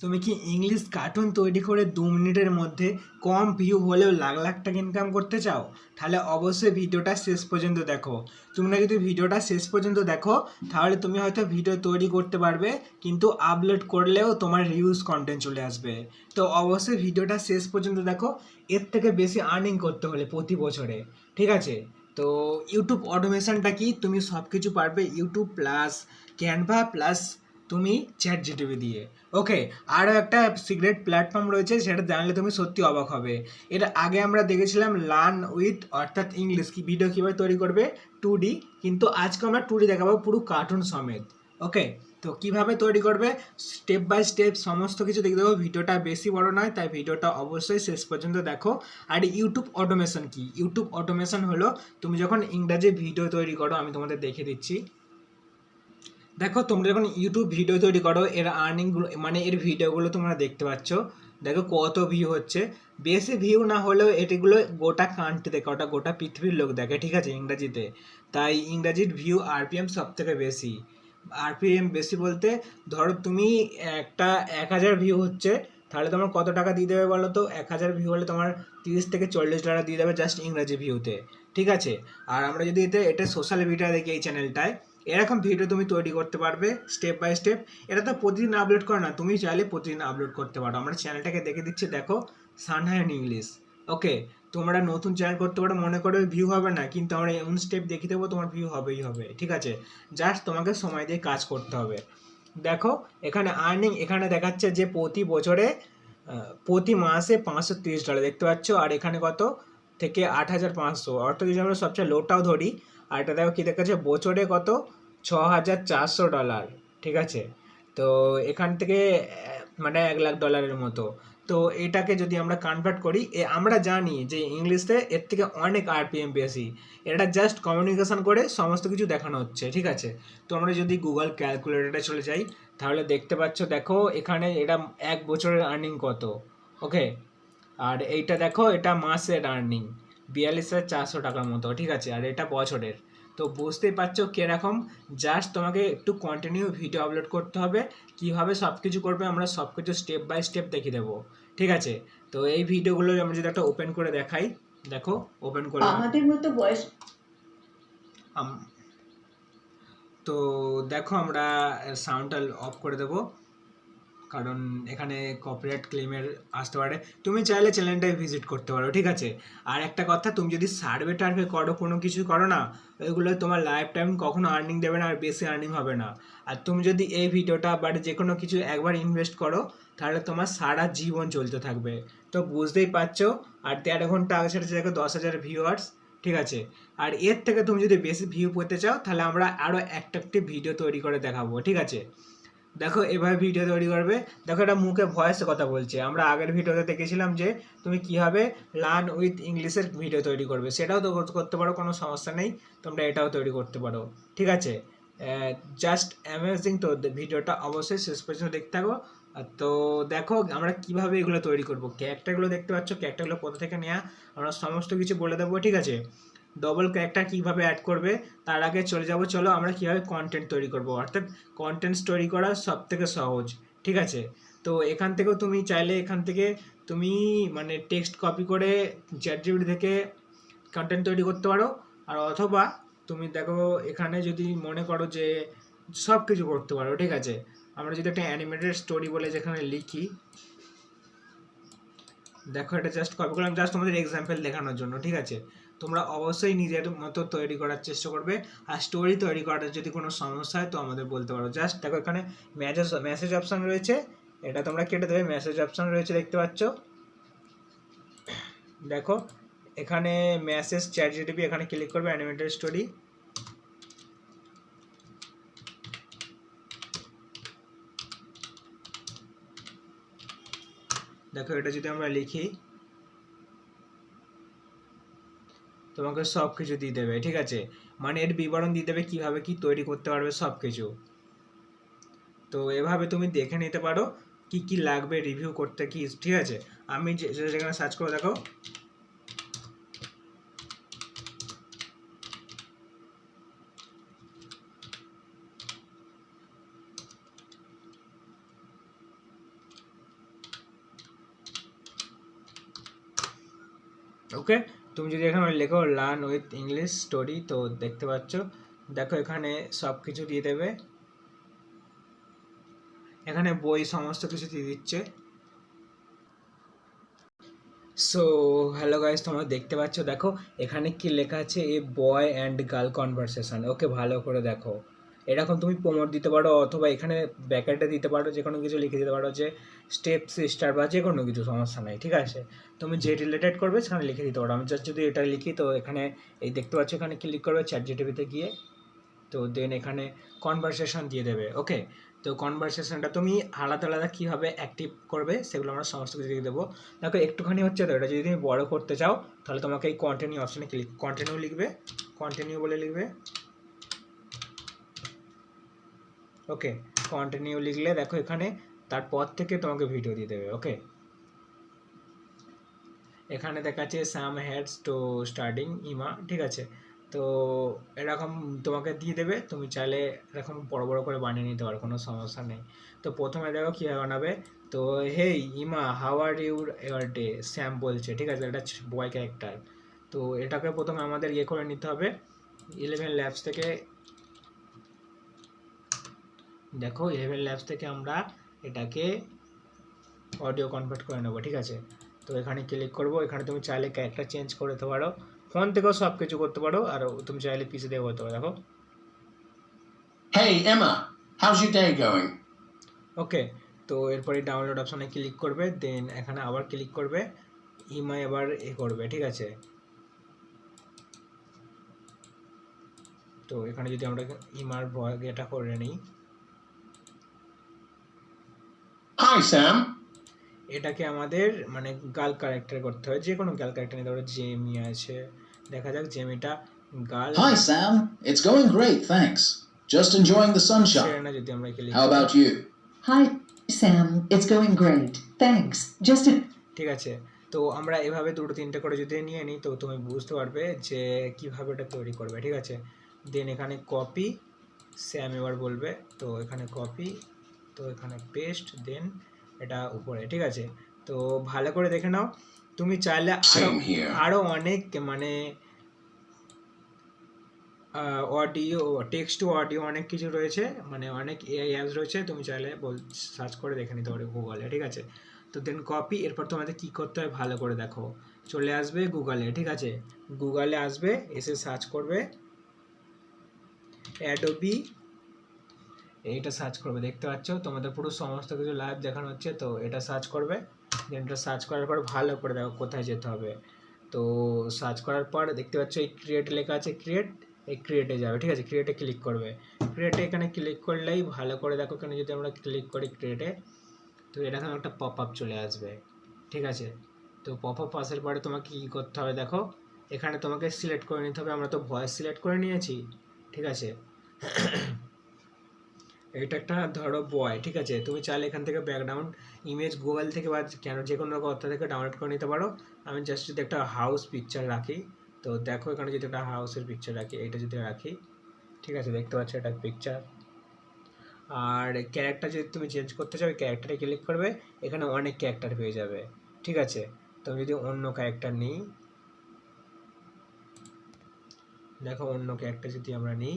তুমি কি English cartoon তৈরি করে দু মিনিটের মধ্যে কম ভিউ হলেও লাখ লাখ টাকা ইনকাম করতে চাও? তাহলে অবশ্যই ভিডিওটা শেষ পর্যন্ত দেখো। তোমরা যদি ভিডিওটা শেষ পর্যন্ত দেখো, তাহলে তুমি হয়তো ভিডিও তৈরি করতে পারবে, কিন্তু আপলোড করলেও তোমার রিউজ কন্টেন্ট চলে আসবে। তো অবশ্যই ভিডিওটা শেষ পর্যন্ত দেখো, এর থেকে বেশি আর্নিং করতে হলে প্রতি বছরে, ঠিক আছে? তো ইউটিউব অটোমেশনটা কি? তুমি সব কিছু পারবে ইউটিউব প্লাস ক্যানভা প্লাস তুমি চ্যাট জিটিভি দিয়ে। ওকে আরও একটা সিক্রেট প্ল্যাটফর্ম রয়েছে, সেটা জানলে তুমি সত্যি অবাক হবে। এটা আগে আমরা দেখেছিলাম লার্ন উইথ অর্থাৎ ইংলিশ কি ভিডিও কীভাবে তৈরি করবে? টু ডি কিন্তু আজকে আমরা টু ডি দেখাবো পুরো কার্টুন সমেত। ওকে তো কীভাবে তৈরি করবে? স্টেপ বাই স্টেপ সমস্ত কিছু দেখে দেবো। ভিডিওটা বেশি বড় নয়, তাই ভিডিওটা অবশ্যই শেষ পর্যন্ত দেখো। আর ইউটিউব অটোমেশন কি? ইউটিউব অটোমেশন হলো, তুমি যখন ইংরাজি ভিডিও তৈরি করো, আমি তোমাদের দেখে দিচ্ছি। দেখো, তোমরা যখন ইউটিউব ভিডিও তৈরি করো, এর আর্নিংগুলো মানে এর ভিডিওগুলো তোমরা দেখতে পাচ্ছ। দেখো কত ভিউ হচ্ছে। বেশি ভিউ না হলেও এটিগুলো গোটা কান্ট্রি দেখে ওটা গোটা পৃথিবীর লোক দেখে, ঠিক আছে, ইংরাজিতে। তাই ইংরাজির ভিউ আরপিএম সব থেকে বেশি। আরপিএম বেশি বলতে, ধরো তুমি একটা এক হাজার ভিউ হচ্ছে, তাহলে তোমার কত টাকা দিয়ে দেবে বলো তো? এক হাজার ভিউ হলে তোমার তিরিশ থেকে চল্লিশ টাকা দিয়ে দেবে জাস্ট ইংরাজি ভিউতে ঠিক আছে? আর আমরা যদি এতে এটা সোশ্যাল মিডিয়া দেখি এই চ্যানেলটায় এরকম ভিডিও তুমি তৈরি করতে পারবে স্টেপ বাই স্টেপ এটা তো প্রতিদিন আপলোড করে না, তুমি চাইলে প্রতিদিন আপলোড করতে পারো। আমরা চ্যানেলটাকে দেখে দিচ্ছি, দেখো সানহাইন ইংলিশ ওকে তোমরা নতুন চ্যানেল করতে পারো, মনে করো ভিউ হবে না, কিন্তু আমরা এমন স্টেপ দেখিয়ে দেবো, তোমার ভিউ হবেই হবে। ঠিক আছে? জাস্ট তোমাকে সময় দিয়ে কাজ করতে হবে। দেখো, এখানে আর্নিং এখানে দেখাচ্ছে যে প্রতি বছরে প্রতি মাসে পাঁচশো তিরিশ ডলার দেখতে পাচ্ছ? আর এখানে কত? থেকে আট হাজার পাঁচশো। অর্থাৎ যদি আমরা সবচেয়ে লোটাও ধরি, আর এটা দেখো কী দেখাচ্ছে? বছরে কত? ছ হাজার চারশো ডলার, ঠিক আছে? তো এখান থেকে মানে এক লাখ ডলারের মতো। তো এটাকে যদি আমরা কনভার্ট করি আমরা জানি যে ইংলিশে এর থেকে অনেক আরপিএম বেশি। এটা জাস্ট কমিউনিকেশন করে সমস্ত কিছু দেখানো হচ্ছে, ঠিক আছে? তো আমরা যদি গুগল ক্যালকুলেটরে চলে যাই, তাহলে দেখতে পাচ্ছ, দেখো, এখানে এটা এক বছরের আর্নিং কত ওকে আর এইটা দেখো, এটা মাসের আর্নিং বিয়াল্লিশ হাজার চারশো টাকার মতো, ঠিক আছে? আর এটা বছরের। তো বুঝতেই পারছ কীরকম? জাস্ট তোমাকে একটু কন্টিনিউ ভিডিও আপলোড করতে হবে। কীভাবে সব কিছু করবে আমরা সব কিছু স্টেপ বাই স্টেপ দেখিয়ে দেবো। ঠিক আছে? তো এই ভিডিওগুলো আমরা যদি একটা ওপেন করে দেখাই দেখো ওপেন করে আমাদের মতো বয়স তো দেখো আমরা সাউন্ডটা অফ করে দেবো। কারণ এখানে কপিরাইট ক্লেমের আসতে পারে। তুমি চাইলে চ্যানেলটায় ভিজিট করতে পারো, ঠিক আছে? আর একটা কথা, তুমি যদি সার্ভে টার্ভে করো, কোনো কিছু করো না, ওইগুলো তোমার লাইফ টাইম কখনো আর্নিং দেবে না, আর বেশি আর্নিং হবে না। আর তুমি যদি এই ভিডিওটা বা যে কোনো কিছু একবার ইনভেস্ট করো, তাহলে তোমার সারা জীবন চলতে থাকবে। তো বুঝতেই পারছ? আর তেরো ঘণ্টা আগে সেটা দেখো, দশ হাজার ভিউয়ার্স ঠিক আছে? আর এর থেকে তুমি যদি বেশি ভিউ পেতে চাও, তাহলে আমরা আরও একটি ভিডিও তৈরি করে দেখাবো, ঠিক আছে? দেখো, এভাবে ভিডিও তৈরি করবে। দেখো, এটা মুখে ভয়েসে কথা বলছে। আমরা আগের ভিডিওতে দেখেছিলাম যে, তুমি কীভাবে লার্ন উইথ ইংলিশের ভিডিও তৈরি করবে। সেটাও তো করতে পারো, কোনো সমস্যা নেই। তোমরা এটাও তৈরি করতে পারো। ঠিক আছে? জাস্ট অ্যামেজিং তো ভিডিওটা অবশ্যই শেষ পর্যন্ত দেখতে থাকো। তো দেখো, আমরা কীভাবে এগুলো তৈরি করব? ক্যারেক্টারগুলো দেখতে পাচ্ছ? ক্যারেক্টারগুলো কোথা থেকে নেওয়া আমরা সমস্ত কিছু বলে দেবো, ঠিক আছে? ডবল ক্যারেক্টার কীভাবে অ্যাড করবে, তার আগে চলে যাব, চলো আমরা কীভাবে কন্টেন্ট তৈরি করব। অর্থাৎ কন্টেন্ট তৈরি করা সব থেকে সহজ, ঠিক আছে? তো এখান থেকেও তুমি চাইলে এখান থেকে তুমি মানে টেক্সট কপি করে চ্যাটজিপিটি থেকে কন্টেন্ট তৈরি করতে পারো। আর অথবা তুমি দেখো এখানে যদি মনে করো যে সব কিছু করতে পারো, ঠিক আছে? আমরা যদি একটা অ্যানিমেটেড স্টোরি বলে যেখানে লিখি, দেখো এটা জাস্ট কপি করলাম জাস্ট তোমাদের এক্সাম্পল দেখানোর জন্য, ঠিক আছে? তোমরা অবশ্যই নিজের মতো তৈরি করার চেষ্টা করবে আর স্টোরি তৈরি করার যদি কোনো সমস্যা হয় তো আমাদের বলতে পারো। জাস্ট দেখো এখানে মেসেজ মেসেজ অপশান রয়েছে। এটা তোমরা কেটে দেবে মেসেজ অপশান রয়েছে দেখতে পাচ্ছ। দেখো, এখানে মেসেজ চ্যাট জিটিপি এখানে ক্লিক করবে অ্যানিমেটেড স্টোরি দেখো এটা যদি আমরা লিখি। তোমাকে সব কিছু দিয়ে দেবে, ঠিক আছে? মানে এর বিবরণ দিয়ে দেবে কীভাবে কি তৈরি করতে পারবে সব কিছু তো এভাবে তুমি দেখে নিতে পারো কি কি লাগবে রিভিউ করতে কি, ঠিক আছে? আমি যেখানে সার্চ করে দেখো। Okay? তুমি যদি এখানে লেখো লার্ন উইথ ইংলিশ স্টোরি তো দেখতে পাচ্ছ। দেখো এখানে সব কিছু দিয়ে দেবে। এখানে বই সমস্ত কিছু দিয়ে দিচ্ছে। সো হ্যালো গাইস তোমরা দেখতে পাচ্ছ, দেখো এখানে কি লেখা আছে a boy and girl conversation okay ভালো করে দেখো। এরকম তুমি প্রমোট দিতে পারো অথবা এখানে ব্যাকেটে দিতে পারো যে কোনো কিছু লিখে দিতে পারো যে স্টেপ সিস্টার বা যে কোনো কিছু, সমস্যা নাই, ঠিক আছে? তুমি যে রিলেটেড করবে সেখানে লিখে দিতে পারো। আমি জাস্ট যদি এটা লিখি, তো এখানে এই দেখতে পাচ্ছ এখানে ক্লিক করবে চ্যাট জিটিভিতে গিয়ে। তো দেন এখানে কনভারসেশন দিয়ে দেবে ওকে তো কনভারসেশনটা তুমি আলাদা আলাদা কীভাবে অ্যাক্টিভ করবে সেগুলো আমরা সমস্ত কিছু দিয়ে দেবো। দেখো, একটুখানি হচ্ছে তো, এটা যদি তুমি বড় করতে চাও, তাহলে তোমাকে এই কন্টিনিউ অপশানে ক্লিক কন্টিনিউ লিখবে কন্টিনিউ বলে লিখবে। ওকে কন্টিনিউ লিখলে দেখো এখানে তারপর থেকে তোমাকে ভিডিও দিয়ে দেবে ওকে এখানে দেখাচ্ছে সাম হেডস টু স্টার্টিং ইমা, ঠিক আছে? তো এরকম তোমাকে দিয়ে দেবে, তুমি চাইলে এরকম বড় বড় করে বানিয়ে নিতে পারো, কোনো সমস্যা নেই। তো প্রথমে দেখো কীভাবে বানাবে? তো hey Emma how are your ever day Sam বলছে, ঠিক আছে? এটা বয় ক্যারেক্টার তো এটাকে প্রথমে আমাদের ইয়ে করে নিতে হবে। ইলেভেন ল্যাবস থেকে দেখো ইলেভেন ল্যাবস থেকে আমরা এটাকে অডিও কনভার্ট করে নেব ঠিক আছে? তো এখানে ক্লিক করব এখানে তুমি চাইলে ক্যারেক্টার চেঞ্জ করে দিতে পারো। ফোন থেকেও সব কিছু করতে পারো আর তুমি চাইলে পিসি দিয়ে করতে পারো দেখো। Hey, Emma, how's your day going? ওকে তো এরপরে ডাউনলোড অপশনে ক্লিক করবে দেন এখানে আবার ক্লিক করবে ইমাই আবার এ করবে ঠিক আছে? তো এখানে যদি আমরা ইমার এটা করে নিই Hi, Sam. এটাকে আমাদের মানে গার্ল ক্যারেক্টার করতে হয় যে কোনো গার্ল ক্যারেক্টার নিতে পারো জেমি আছে দেখা যাক জেমিটা girl Hi, Sam. It's going great, thanks. Just enjoying the sunshine. Serena যদি আমরা How about you? Hi, Sam. It's going great. Thanks. Just a ঠিক আছে তো আমরা এভাবে দুটো তিনটে করে যদি নিয়ে নিই তো তুমি বুঝতে পারবে যে কীভাবে এটা তৈরি করবে ঠিক আছে দেন এখানে কপি স্যাম এবার বলবে তো এখানে কপি তো এখানে পেস্ট দেন এটা উপরে ঠিক আছে? তো ভালো করে দেখে নাও। তুমি চাইলে আরও Same here. আরও অনেক মানে অডিও টেক্সট টু অডিও অনেক কিছু রয়েছে মানে অনেক এআই অ্যাপস রয়েছে তুমি চাইলে বল সার্চ করে দেখে নিতে পারো গুগলে ঠিক আছে? তো দেন কপি এরপর তোমাদের কী করতে হয় ভালো করে দেখো। চলে আসবে গুগলে ঠিক আছে? গুগলে আসবে এসে সার্চ করবে অ্যাডোবি এইটা সার্চ করবে। দেখতে পাচ্ছ, তোমাদের পুরো সমস্ত কিছু লাইভ দেখানো হচ্ছে, তো এটা সার্চ করবে। দেন এটা সার্চ করার পর ভালো করে দেখো কোথায় যেতে হবে। তো সার্চ করার পর দেখতে পাচ্ছ, এই ক্রিয়েট লেখা আছে ক্রিয়েট এই ক্রিয়েটে যাবে, ঠিক আছে? ক্রিয়েটে ক্লিক করবে। ক্রিয়েটে এখানে ক্লিক করলেই ভালো করে দেখো এখানে যদি আমরা ক্লিক করি ক্রিয়েটে তো এরকম একটা পপ আপ চলে আসবে। ঠিক আছে? তো পপ আপ আসার পরে তোমাকে কী করতে হবে দেখো, এখানে তোমাকে সিলেক্ট করে নিতে হবে। আমরা তো ভয়েস সিলেক্ট করে নিয়েছি। ঠিক আছে? এটা একটা ধরো বয় ঠিক আছে? তুমি চাইলে এখান থেকে ব্যাকগ্রাউন্ড ইমেজ গুগল থেকে বা কেন যে কোনো কথা থেকে ডাউনলোড করে নিতে পারো। আমি জাস্ট যদি একটা হাউস পিকচার রাখি, তো দেখো এখানে যদি একটা হাউসের পিকচার রাখি, এটা যদি রাখি, ঠিক আছে? দেখতে পাচ্ছ এটা পিকচার আর ক্যারেক্টার যদি তুমি চেঞ্জ করতে চাও ক্যারেক্টারে ক্লিক করবে, এখানে অনেক ক্যারেক্টার পেয়ে যাবে, ঠিক আছে? তুমি যদি অন্য ক্যারেক্টার নিই, দেখো অন্য ক্যারেক্টার যদি আমরা নিই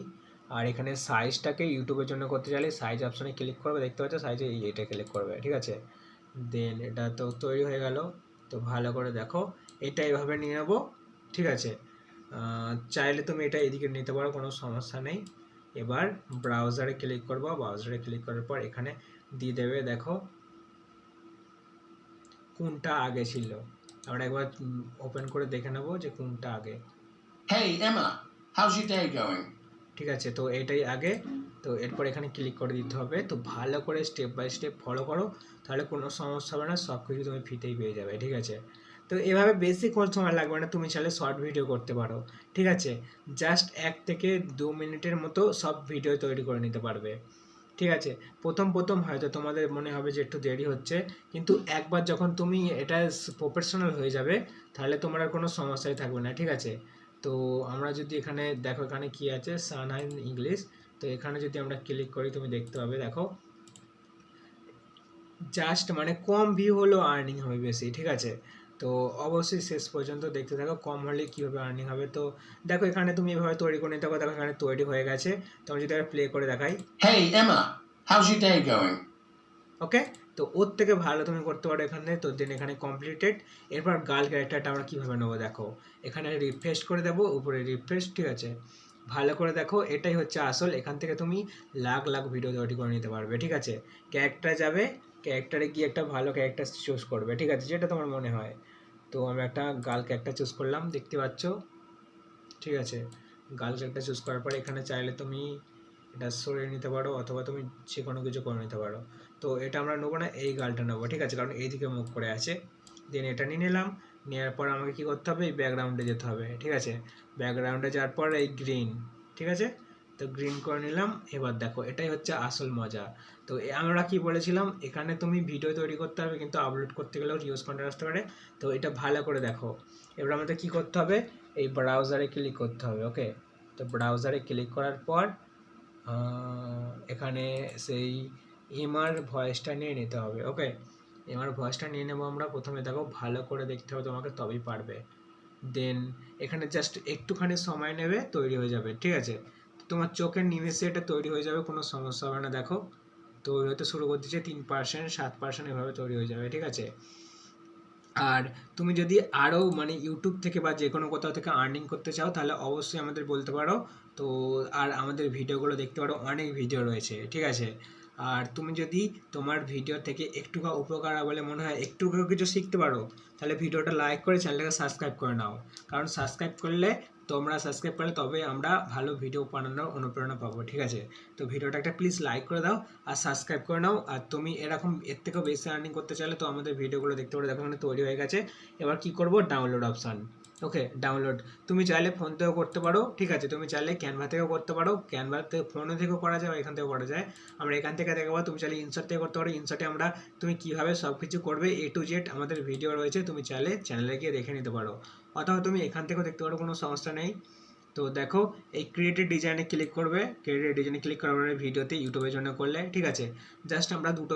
আর এখানে সাইজটাকে ইউটিউবের জন্য করতে চাইলে সাইজ অপশানে ক্লিক করবে, দেখতে পাচ্ছ সাইজে এটা ক্লিক করবে, ঠিক আছে? দেন এটা তো তৈরি হয়ে গেল, তো ভালো করে দেখো, এটা এভাবে নিয়ে নেব, ঠিক আছে? চাইলে তুমি এটা এদিকে নিতে পারো, কোনো সমস্যা নেই। এবার ব্রাউজারে ক্লিক করব ব্রাউজারে ক্লিক করার পর এখানে দিয়ে দেবে, দেখো, কোনটা আগে ছিল। আমরা একবার ওপেন করে দেখে নেব যে কোনটা আগে। Going? ঠিক আছে? তো এটাই আগে। তো এরপর এখানে ক্লিক করে দিতে হবে। তো ভালো করে স্টেপ বাই স্টেপ ফলো করো। তাহলে কোনো সমস্যা হবে না। সব কিছু তুমি ফ্রিতেই পেয়ে যাবে। ঠিক আছে? তো এভাবে বেশি কোন সময় লাগবে না। তুমি চাইলে শর্ট ভিডিও করতে পারো। ঠিক আছে? জাস্ট এক থেকে দু মিনিটের মতো সব ভিডিও তৈরি করে নিতে পারবে। ঠিক আছে? প্রথম প্রথম হয়তো তোমাদের মনে হবে যে একটু দেরি হচ্ছে। কিন্তু একবার যখন তুমি এটা প্রফেশনাল হয়ে যাবে, তাহলে তোমার আর কোনো সমস্যাই থাকবে না। ঠিক আছে? তো আমরা যদি এখানে দেখো এখানে কি আছে? সানহাইন ইংলিশ তো এখানে যদি আমরা ক্লিক করি তুমি দেখতে পাবে দেখো। জাস্ট মানে কম ভিউ হলেও আর্নিং হবে বেশি ঠিক আছে? তো অবশ্যই শেষ পর্যন্ত দেখতে থাকো কম হলে কীভাবে আর্নিং হবে? তো দেখো এখানে তুমি এভাবে তৈরি করে নিতে পারো দেখো এখানে তৈরি হয়ে গেছে। তো আমি যদি প্লে করে দেখাই। Your day going? ওকে তো ওর থেকে ভালো তুমি করতে পারো এখানে, তো দেন এখানে কমপ্লিটেড এরপর গার্ল ক্যারেক্টারটা আমরা কীভাবে নেব দেখো? এখানে রিফ্রেশ করে দেবো, উপরে রিফ্রেশ ঠিক আছে? ভালো করে দেখো, এটাই হচ্ছে আসল। এখান থেকে তুমি লাখ লাখ ভিডিও তৈরি করে নিতে পারবে, ঠিক আছে? ক্যারেক্টার যাবে ক্যারেক্টারে গিয়ে একটা ভালো ক্যারেক্টার চুজ করবে, ঠিক আছে? যেটা তোমার মনে হয়। তো আমি একটা গার্ল ক্যারেক্টার চুজ করলাম, দেখতে পাচ্ছ? ঠিক আছে? গার্ল ক্যারেক্টার চুজ করার পরে এখানে চাইলে তুমি এটা সরিয়ে নিতে পারো, অথবা তুমি যে কোনো কিছু করে নিতে পারো। তো এটা আমরা নেব না, এই গালটা নেব, ঠিক আছে? কারণ এইদিকে মুখ করে আছে। দেন এটা নিয়ে নিলাম নেওয়ার পর আমাকে কী করতে হবে? এই ব্যাকগ্রাউন্ডে যেতে হবে, ঠিক আছে? ব্যাকগ্রাউন্ডে যাওয়ার পর এই গ্রিন ঠিক আছে? তো গ্রিন করে নিলাম, এবার দেখো, এটাই হচ্ছে আসল মজা। তো আমরা কি বলেছিলাম? এখানে তুমি ভিডিও তৈরি করতে হবে কিন্তু আপলোড করতে গেলেও রিউজ কন্টেন্ট আসতে পারে। তো এটা ভালো করে দেখো। এবার আমাদের কি করতে হবে? এই ব্রাউজারে ক্লিক করতে হবে ওকে তো ব্রাউজারে ক্লিক করার পর এখানে সেই এমআর ভয়েসটা নিয়ে নিতে হবে ওকে এমআর ভয়েসটা নিয়ে নেব আমরা প্রথমে, দেখো ভালো করে দেখতে হবে তোমাকে, তবেই পারবে। দেন এখানে জাস্ট একটুখানি সময় নেবে, তৈরি হয়ে যাবে, ঠিক আছে? তোমার চোখের নিমেষে এটা তৈরি হয়ে যাবে, কোনো সমস্যা হবে না, দেখো। তৈরি হতে শুরু করে দিচ্ছে তিন পার্সেন্ট সাত পার্সেন্ট এভাবে তৈরি হয়ে যাবে, ঠিক আছে? আর তুমি যদি আরও মানে ইউটিউব থেকে বা যে কোনো কোথাও থেকে আর্নিং করতে চাও, তাহলে অবশ্যই আমাদের বলতে পারো। তো, আর আমাদের ভিডিওগুলো দেখতে পারো, অনেক ভিডিও রয়েছে, ঠিক আছে? আর তুমি যদি তোমার ভিডিও থেকে একটুকু উপকার বলে মনে হয়, একটুকু কিছু শিখতে পারো, তাহলে ভিডিওটা লাইক করে চ্যানেলটাকে সাবস্ক্রাইব করে নাও। কারণ সাবস্ক্রাইব করলে, তোমরা সাবস্ক্রাইব করলে তবে আমরা ভালো ভিডিও বানানোর অনুপ্রেরণা পাবো, ঠিক আছে? তো ভিডিওটা একটা প্লিজ লাইক করে দাও আর সাবস্ক্রাইব করে নাও। আর তুমি এরকম এর থেকেও বেশি আর্নিং করতে চাইলে তো আমাদের ভিডিওগুলো দেখতে পারো, দেখো এখানে তৈরি হয়ে গেছে। এবার কি করব? ডাউনলোড অপশান ওকে ডাউনলোড তুমি চাইলে ফোন থেকেও করতে পারো, ঠিক আছে? তুমি চাইলে ক্যানভা থেকেও করতে পারো। ক্যানভা থেকে ফোনও থেকেও করা যায়, এখান থেকেও করা যায়। আমরা এখান থেকে দেখাবো তুমি চাইলে ইনসার্ট থেকে করতে পারো। ইনসার্টে আমরা তুমি কীভাবে সব কিছু করবে এ টু জেড আমাদের ভিডিও রয়েছে, তুমি চাইলে চ্যানেলে গিয়ে দেখে নিতে পারো। অথবা তুমি এখান থেকেও দেখতে পারো, কোনো সমস্যা নেই। তো দেখো, এই ক্রিয়েটেড ডিজাইনে ক্লিক করবে। ক্রিয়েটেড ডিজাইনে ক্লিক করার পরে ভিডিওতে ইউটিউবের জন্য করলে, ঠিক আছে? জাস্ট আমরা দুটো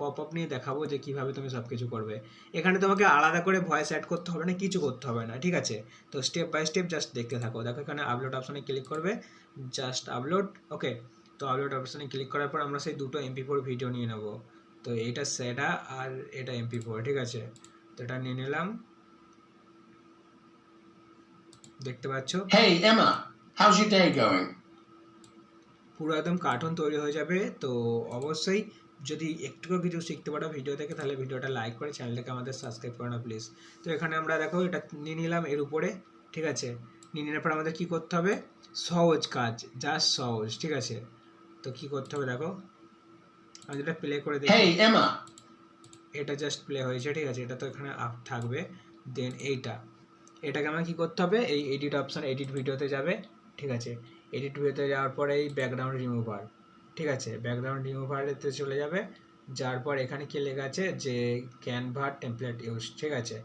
পপ আপ নিয়ে দেখাবো যে কীভাবে তুমি সব কিছু করবে। এখানে তোমাকে আলাদা করে ভয়েস অ্যাড করতে হবে না কিছু করতে হবে না ঠিক আছে? তো স্টেপ বাই স্টেপ জাস্ট দেখতে থাকো। দেখো এখানে আপলোড অপশনে ক্লিক করবে জাস্ট আপলোড ওকে তো আপলোড অপশনে ক্লিক করার পর আমরা সেই দুটো এমপি ফোর ভিডিও নিয়ে নেব। তো এইটা সেটা আর এটা এমপি ফোর ঠিক আছে? তো এটা নিয়ে নিলাম। দেখতে পাচ্ছ? Hey, Emma, how's your day going? পুরো একদম কার্টুন তৈরি হয়ে যাবে তো অবশ্যই যদি একটুকু কিছু শিখতে পারো ভিডিও থেকে তাহলে ভিডিওটা লাইক করে চ্যানেলটাকে আমাদের সাবস্ক্রাইব করো না প্লিজ তো এখানে আমরা দেখো এটা নিয়ে নিলাম এর উপরে ঠিক আছে? নিয়ে নেওয়ার পর আমাদের কী করতে হবে? সহজ কাজ জাস্ট সহজ ঠিক আছে? তো কী করতে হবে দেখো? আমি যেটা প্লে করে দেখি। এটা জাস্ট প্লে হয়েছে ঠিক আছে? এটা তো এখানে আপ থাকবে। দেন এইটা। এটাকে আমার কি করতে হবে? এই এডিট অপশান এডিট ভিডিওতে যাবে ঠিক আছে? এডিট ভিডিওতে যাওয়ার পরে এই ব্যাকগ্রাউন্ড রিমুভার ঠিক আছে? ব্যাকগ্রাউন্ড রিমুভারেতে চলে যাবে। যার পর এখানে কি লেখা আছে? যে ক্যানভার টেমপ্লেট ইউজ ঠিক আছে?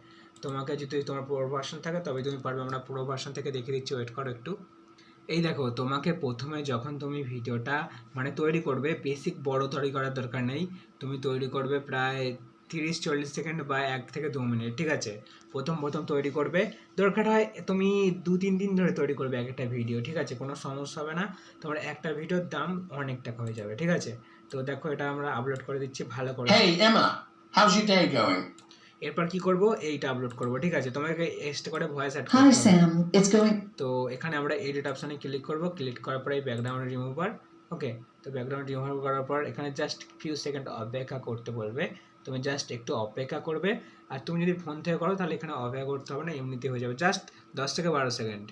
তোমাকে যদি তোমার পুরো ভার্সন থাকে তবে তুমি পারবে। আমরা পুরো ভার্সন থেকে দেখিয়ে দিচ্ছি। ওয়েট করো একটু। এই দেখো, তোমাকে প্রথমে যখন তুমি ভিডিওটা মানে তৈরি করবে বেসিক বড় তৈরি করার দরকার নেই। তুমি তৈরি করবে প্রায় তিরিশ চল্লিশ সেকেন্ড বা এক থেকে দু মিনিট ঠিক আছে? প্রথম প্রথম তৈরি করবে। দরকার হয় তুমি দু তিন দিন ধরে তৈরি করবে এক একটা ভিডিও ঠিক আছে? কোনো সমস্যা হবে না। তোমার একটা ভিডিওর দাম অনেক টাকা হয়ে যাবে ঠিক আছে? তো দেখো এটা আমরা আপলোড করে দিচ্ছি ভালো করে? এরপর কি করব? এইটা আপলোড করব ঠিক আছে? তোমাকে এক্সট্রা করে ভয়েস অ্যাড. তো এখানে আমরা এডিট অপশানে ক্লিক করব। ক্লিক করার পরে ব্যাকগ্রাউন্ড রিমুভার ওকে তো ব্যাকগ্রাউন্ড রিমুভ করার পর এখানে জাস্ট ফিউ সেকেন্ড অপেক্ষা করতে বলবে। তুমি জাস্ট একটু অপেক্ষা করবে। আর তুমি যদি ফোন থেকে করো, তাহলে এখানে অপেক্ষা করতে হবে না এমনিতে হয়ে যাবে। জাস্ট দশ থেকে বারো সেকেন্ড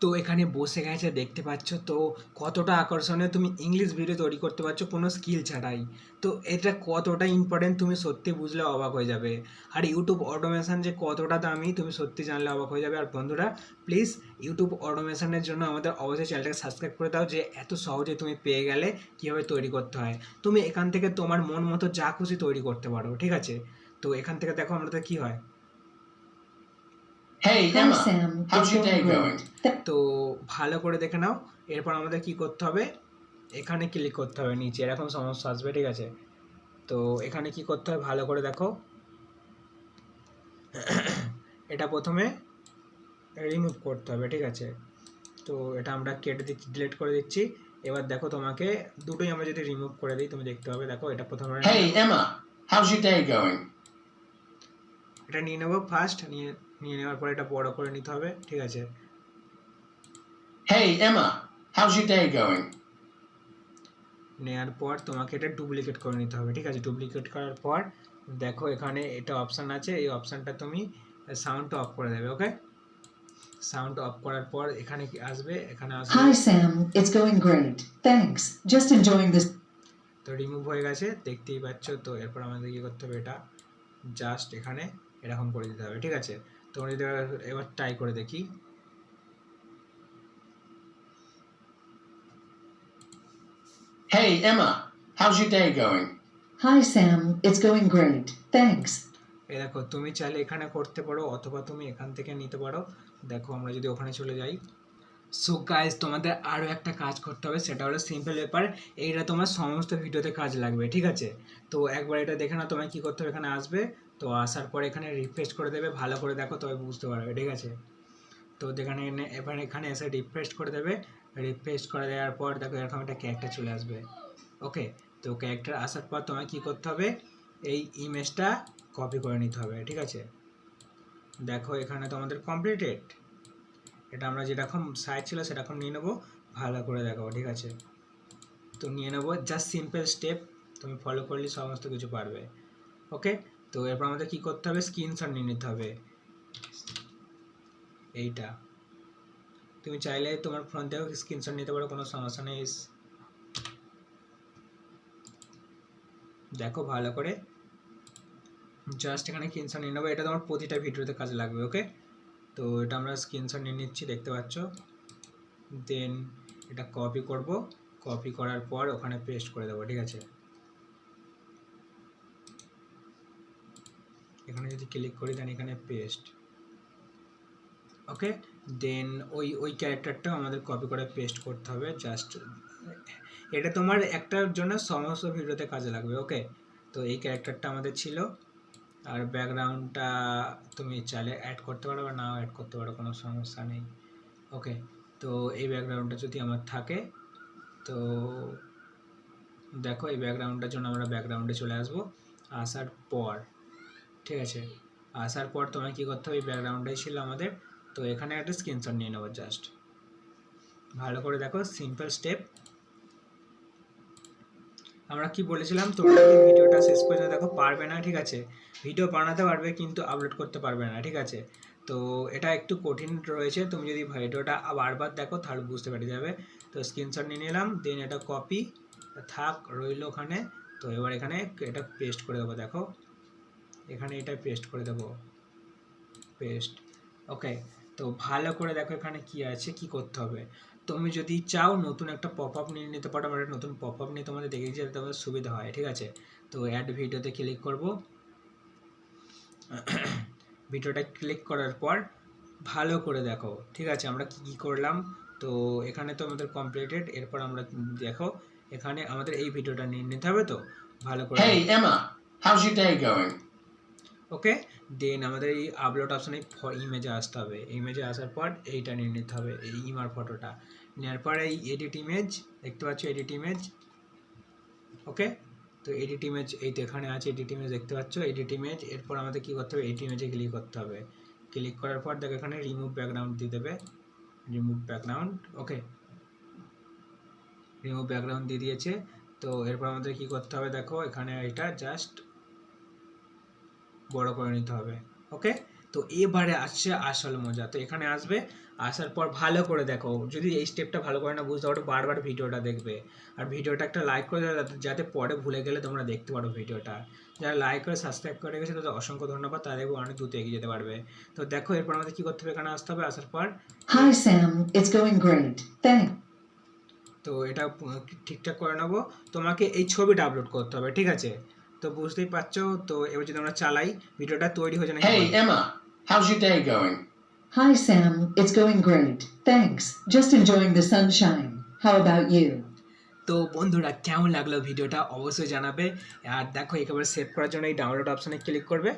তো এখানে বসে গেছে, দেখতে পাচ্ছ তো কতটা আকর্ষণে তুমি ইংলিশ ভিডিও তৈরি করতে পারছ, কোনো স্কিল ছাড়াই। তো এটা কতটা ইম্পর্টেন্ট তুমি সত্যি বুঝলে অবাক হয়ে যাবে। আর ইউটিউব অটোমেশন যে কতটা দামি, তুমি সত্যি জানলে অবাক হয়ে যাবে। আর বন্ধুরা প্লিজ ইউটিউব অটোমেশনের জন্য আমাদের অবশ্যই চ্যানেলটাকে সাবস্ক্রাইব করে দাও, যে এত সহজে তুমি পেয়ে গেলে কীভাবে তৈরি করতে হয়। তুমি এখান থেকে তোমার মন মতো যা খুশি তৈরি করতে পারো, ঠিক আছে? তো এখান থেকে দেখো আমাদের কী হয়। Hey, Emma, how's your day going? তো ভালো করে দেখে নাও এরপর আমাদের কি করতে হবে? এখানে ক্লিক করতে হবে নিচে এরকম সমস্যা আসবে ঠিক আছে? তো এখানে কি করতে হবে? ভালো করে দেখো। এটা প্রথমে রিমুভ করতে হবে ঠিক আছে? তো এটা আমরা কেটে দিচ্ছি ডিলিট করে দিচ্ছি। এবার দেখো তোমাকে দুটোই আমরা যদি রিমুভ করে দিই তুমি দেখতে পাবে দেখো এটা প্রথমে Hey, Emma, how's your day going? এটা নিয়ে নেব ফার্স্ট নিয়ে নিয়ে নেওয়ার পরে এটা বড় করে নিতে হবে ঠিক আছে Hey, Emma, how's your day going? নেওয়ার পর তোমাকে এটা ডুপ্লিকেট করে নিতে হবে ঠিক আছে ডুপ্লিকেট করার পর দেখো এখানে এটা অপশান আছে এই অপশানটা তুমি সাউন্ডটা অফ করে দেবে ওকে সাউন্ড অফ করার পর এখানে কি আসবে এখানে আসবে Hi, Sam. It's going great. Thanks. Just enjoying this. তো রিমুভ হয়ে গেছে দেখতেই পাচ্ছ তো এরপর আমাদের কি করতে হবে এটা জাস্ট এখানে এরকম করে দিতে হবে ঠিক আছে তোমরা যদি এবার- ট্রাই করে দেখি Hey, Emma, how's your day going? Hi, Sam. It's going great. Thanks. এই দেখো তুমি চাইলে এখানে করতে পারো অথবা তুমি এখান থেকে নিতে পারো দেখো আমরা যদি ওখানে চলে যাই সো গাইজ তোমাদের আরও একটা কাজ করতে হবে সেটা হলো সিম্পল ব্যাপার এইটা তোমার সমস্ত ভিডিওতে কাজ লাগবে ঠিক আছে তো একবার এটা দেখে না তোমায় কী করতে হবে এখানে আসবে তো আসার পর এখানে রিফ্রেশ করে দেবে, ভালো করে দেখো, তবে বুঝতে পারবে, ঠিক আছে? তো যেখানে এবার এখানে এসে রিফ্রেশ করে দেবে রিফ্রেশ করে দেওয়ার পর দেখো এরকম একটা ক্যারেক্টার চলে আসবে ওকে তো ক্যারেক্টার আসার পর তোমায় কী করতে হবে? এই ইমেজটা কপি করে নিতে হবে, ঠিক আছে? দেখো এখানে তো আমাদের কমপ্লিটেড এটা আমরা যেরকম সাইজ ছিল সেরকম নিয়ে নেব, ভালো করে দেখো ঠিক আছে? তো নিয়ে নেব জাস্ট সিম্পল স্টেপ তুমি ফলো করলে সমস্ত কিছু পারবে ওকে তো এরপর আমাদের কী করতে হবে? স্ক্রিনশট নিয়ে নিতে হবে। এইটা। তুমি চাইলে তোমার ফোন থেকেও স্ক্রিনশট নিতে পারো, কোনো সমস্যা নেই। দেখো ভালো করে। জাস্ট এখানে স্ক্রিনশট নিয়ে নেব। এটা তোমার প্রতিটা ভিডিওতে কাজে লাগবে ওকে তো এটা আমরা স্ক্রিনশট নিয়ে নিচ্ছি, দেখতে পাচ্ছ? দেন এটা কপি করব। কপি করার পর ওখানে পেস্ট করে দেবো, ঠিক আছে? এখানে যদি ক্লিক করি দেন এখানে পেস্ট ওকে দেন ওই ওই ক্যারেক্টারটাও আমাদের কপি করে পেস্ট করতে হবে জাস্ট এটা তোমার একটার জন্য সমস্ত ভিডিওতে কাজে লাগবে ওকে তো এই ক্যারেক্টারটা আমাদের ছিল, আর ব্যাকগ্রাউন্ডটা তুমি চাইলে অ্যাড করতে পারো বা নাও অ্যাড করতে পারো, কোনো সমস্যা নেই ওকে তো এই ব্যাকগ্রাউন্ডটা যদি আমার থাকে, তো দেখো এই ব্যাকগ্রাউন্ডটার জন্য আমরা ব্যাকগ্রাউন্ডে চলে আসব, আসার পর ঠিক আছে? আসার পর তোমায় কী করতে হবে? ব্যাকগ্রাউন্ডটাই ছিল আমাদের। তো এখানে একটা স্ক্রিনশট নিয়ে নেব জাস্ট ভালো করে দেখো সিম্পল স্টেপ আমরা কি বলেছিলাম? তোমরা ভিডিওটা শেষ পর্যন্ত দেখো? পারবে না, ঠিক আছে? ভিডিও বানাতে পারবে, কিন্তু আপলোড করতে পারবে না, ঠিক আছে? তো এটা একটু কঠিন রয়েছে। তুমি যদি ভিডিওটা বারবার দেখো, তাহলে বুঝতে পেরে যাবে। তো স্ক্রিনশট নিয়ে নিলাম দেন এটা কপি থাক, রইল ওখানে। তো এবার এখানে এটা পেস্ট করে দেবো, দেখো। এখানে এটা পেস্ট করে দেবো। পেস্ট ওকে তো ভালো করে দেখো এখানে কি আছে কি করতে হবে। তুমি যদি চাও নতুন একটা পপ আপ নিয়ে নিতে পারো আমরা একটা নতুন পপ আপ নিয়ে তোমাদের দেখে যাতে তোমাদের সুবিধা হয় ঠিক আছে? তো অ্যাড ভিডিওতে ক্লিক করব। ভিডিওটা ক্লিক করার পর ভালো করে দেখো ঠিক আছে? আমরা কি কি করলাম? তো এখানে তো আমাদের কমপ্লিটেড এরপর আমরা দেখো এখানে আমাদের এই ভিডিওটা নিয়ে নিতে হবে তো? ভালো করে Hey, how's your day going? ওকে দেন আমাদের এই আপলোড অপশানে ইমেজে আসতে হবে। ইমেজে আসার পর এইটা নিয়ে নিতে হবে, এই ইমার ফটোটা নেওয়ার পর এই এডিট ইমেজ দেখতে পাচ্ছ এডিট ইমেজ ওকে তো এডিট ইমেজ এই তো এখানে আছে এডিট ইমেজ দেখতে পাচ্ছ এডিট ইমেজ এরপর আমাদের কী করতে হবে? এডিট ইমেজে ক্লিক করতে হবে। ক্লিক করার পর দেখো এখানে রিমুভ ব্যাকগ্রাউন্ড দিয়ে দেবে। Remove background okay remove background দিয়ে দিয়েছে। তো এরপর আমাদের কী করতে হবে? দেখো এখানে এটা জাস্ট বড় করে নিতে হবে ওকে তো এবারে আসছে আসল মজা। তো এখানে আসবে আসার পর ভালো করে দেখো যদি এই স্টেপটা ভালো করে না বুঝতে পারো বারবার ভিডিওটা দেখবে। আর ভিডিওটা একটা লাইক করে দেবে যাতে- পরে ভুলে গেলে তোমরা দেখতে পারো ভিডিওটা। যারা লাইক করে সাবস্ক্রাইব করে গেছে তাদের অসংখ্য ধন্যবাদ তাদের অনেক দূর এগিয়ে যেতে পারবে। তো দেখো এরপর আমাদের কী করতে হবে? এখানে আসতে হবে আসার পর Hi, Sam. It's going great. Thanks. তো এটা ঠিকঠাক করে নেব। তোমাকে এই ছবিটা আপলোড করতে হবে ঠিক আছে? তো বুঝতেই পারছ তো এবার যদি আমরা চালাই ভিডিওটা তৈরি হয়ে যায় হ্যাঁ Hey, Emma, how's your day going? Hi, Sam. It's going great. Thanks. Just enjoying the sunshine. How about you? তো বন্ধুরা কেমন লাগল ভিডিওটা অবশ্যই জানাবে আর দেখো একেবারে সেভ করার জন্য এই ডাউনলোড অপশানে ক্লিক করবে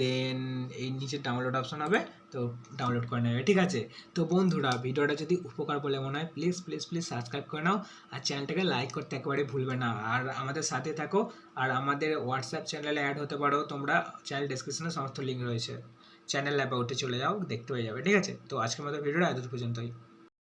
দেন এই নিচে ডাউনলোড অপশন হবে, তো ডাউনলোড করে নেবে, ঠিক আছে? তো বন্ধুরা, ভিডিওটা যদি উপকার বলে মনে হয় প্লিজ প্লিজ প্লিজ সাবস্ক্রাইব করে নাও আর চ্যানেলটাকে লাইক করতে একেবারে ভুলবে না। আর আমাদের সাথে থাকো আর আমাদের হোয়াটসঅ্যাপ চ্যানেলে অ্যাড হতে পারো, তোমরা চ্যানেল ডিসক্রিপশনে সমস্ত লিঙ্ক রয়েছে। চ্যানেল অ্যাপে উঠে চলে যাও, দেখতে পেয়ে যাবে, ঠিক আছে? তো আজকের মতো ভিডিওটা এত পর্যন্তই।